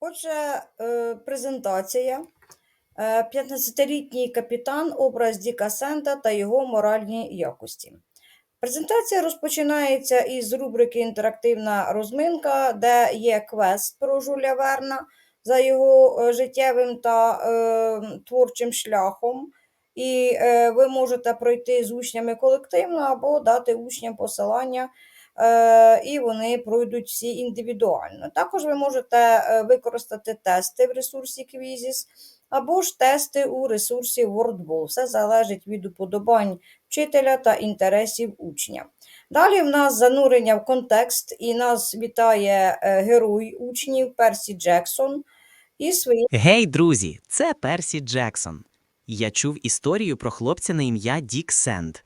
Отже, е, презентація. Е, 15-літній капітан, образ Діка Сента та його моральні якості. Презентація розпочинається із рубрики Інтерактивна розминка, де є квест про Жуля Верна за його е, життєвим та е, творчим шляхом. І е, ви можете пройти з учнями колективно або дати учням посилання е, і вони пройдуть всі індивідуально. Також ви можете е, використати тести в ресурсі Quizzes або ж тести у ресурсі WordBall. Все залежить від уподобань вчителя та інтересів учня. Далі в нас занурення в контекст, і нас вітає е, герой учнів Персі Джексон і свої Гей, друзі, це Персі Джексон. Я чув історію про хлопця на ім'я Дік Сенд.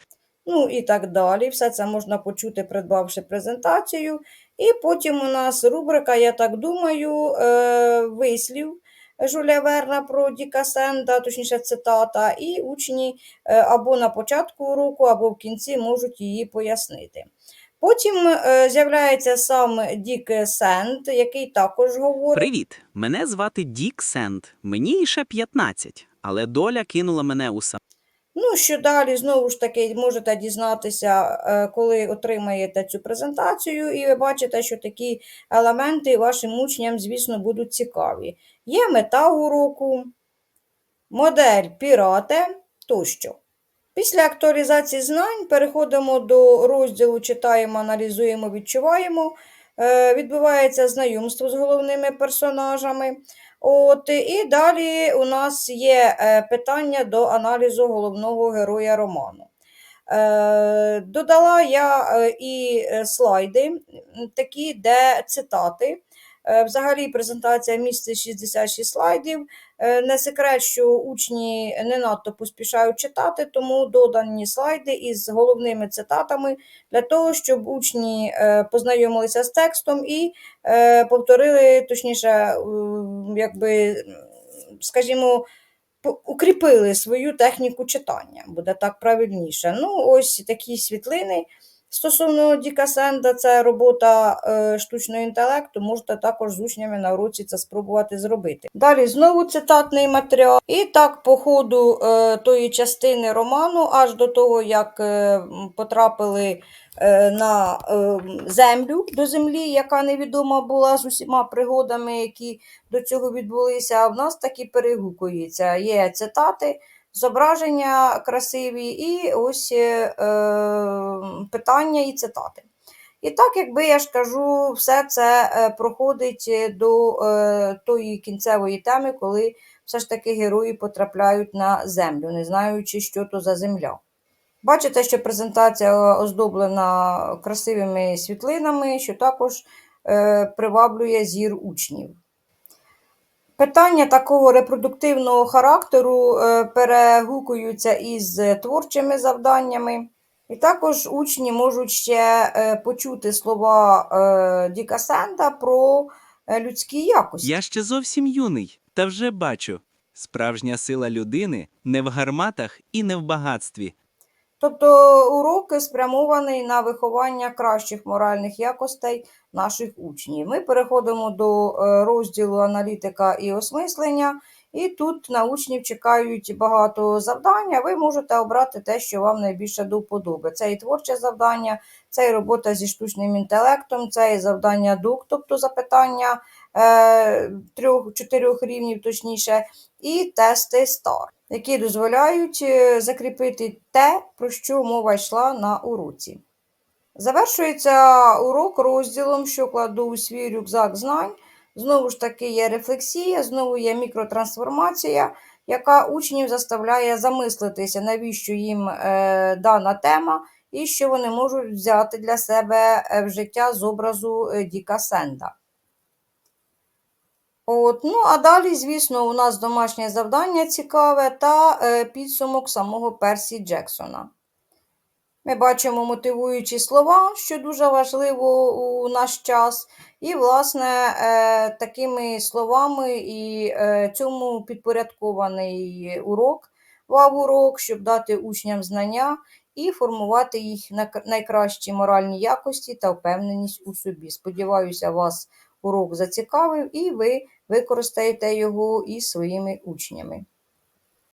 Ну і так далі. Все це можна почути, придбавши презентацію. І потім у нас рубрика, я так думаю, е, вислів Жуля Верна про Діка Сенда, точніше цитата, і учні е, або на початку уроку, або в кінці можуть її пояснити. Потім е, з'являється сам Дік Сенд, який також говорить. Привіт! Мене звати Дік Сенд. Мені ще 15, але доля кинула мене у сам. Ну, що далі, знову ж таки, можете дізнатися, е, коли отримаєте цю презентацію, і ви бачите, що такі елементи вашим учням, звісно, будуть цікаві. Є мета уроку, модель пірати тощо. Після актуалізації знань переходимо до розділу читаємо, аналізуємо, відчуваємо. Е, Відбувається знайомство з головними персонажами. От, і далі у нас є е, питання до аналізу головного героя роману. Е, Додала я і слайди, такі, де цитати. Е, Взагалі презентація містить 66 слайдів. Е, Не секрет, що учні не надто поспішають читати, тому додані слайди із головними цитатами для того, щоб учні е, познайомилися з текстом і повторили, точніше, якби, скажімо, укріпили свою техніку читання, буде так правильніше. Ну, ось такі світлини. Стосовно Діка Сенда, це робота е, штучного інтелекту, можете також з учнями на уроці це спробувати зробити. Далі знову цитатний матеріал. І так, по ходу е, тої частини роману, аж до того, як е, потрапили на землю до землі, яка невідома була з усіма пригодами, які до цього відбулися, а в нас таки перегукується. Є цитати, зображення красиві, і ось е, е, питання і цитати. І так, якби я ж кажу, все це е, проходить до е, тої кінцевої теми, коли все ж таки герої потрапляють на землю, не знаючи, що то за земля. Бачите, що презентація оздоблена красивими світлинами, що також е, приваблює зір учнів. Питання такого репродуктивного характеру е, перегукуються із творчими завданнями. І також учні можуть ще е, почути слова е, Діка Сенда про людські якості. Я ще зовсім юний, та вже бачу. Справжня сила людини не в гарматах і не в багатстві. Тобто уроки спрямований на виховання кращих моральних якостей наших учнів. Ми переходимо до е, розділу аналітика і осмислення, і тут на учнів чекають багато завдань. а Ви можете обрати те, що вам найбільше до вподоби. Це і творче завдання, це і робота зі штучним інтелектом, це і завдання дук, тобто запитання е, трьох-чотирьох рівнів, точніше, і тести STAR, які дозволяють е, закріпити те, про що мова йшла на уроці. Завершується урок розділом, що кладу у свій рюкзак знань. Знову ж таки є рефлексія, знову є мікротрансформація, яка учнів заставляє замислитися, навіщо їм е, дана тема, і що вони можуть взяти для себе е, в життя з образу е, Діка Сенда. От, ну, а далі, звісно, у нас домашнє завдання цікаве та е, підсумок самого Персі Джексона. Ми бачимо мотивуючі слова, що дуже важливо у наш час. І, власне, е, такими словами і е, цьому підпорядкований урок, вав-урок, щоб дати учням знання і формувати їх на найкращі моральні якості та впевненість у собі. Сподіваюся, вас урок зацікавив, і ви використаєте його із своїми учнями.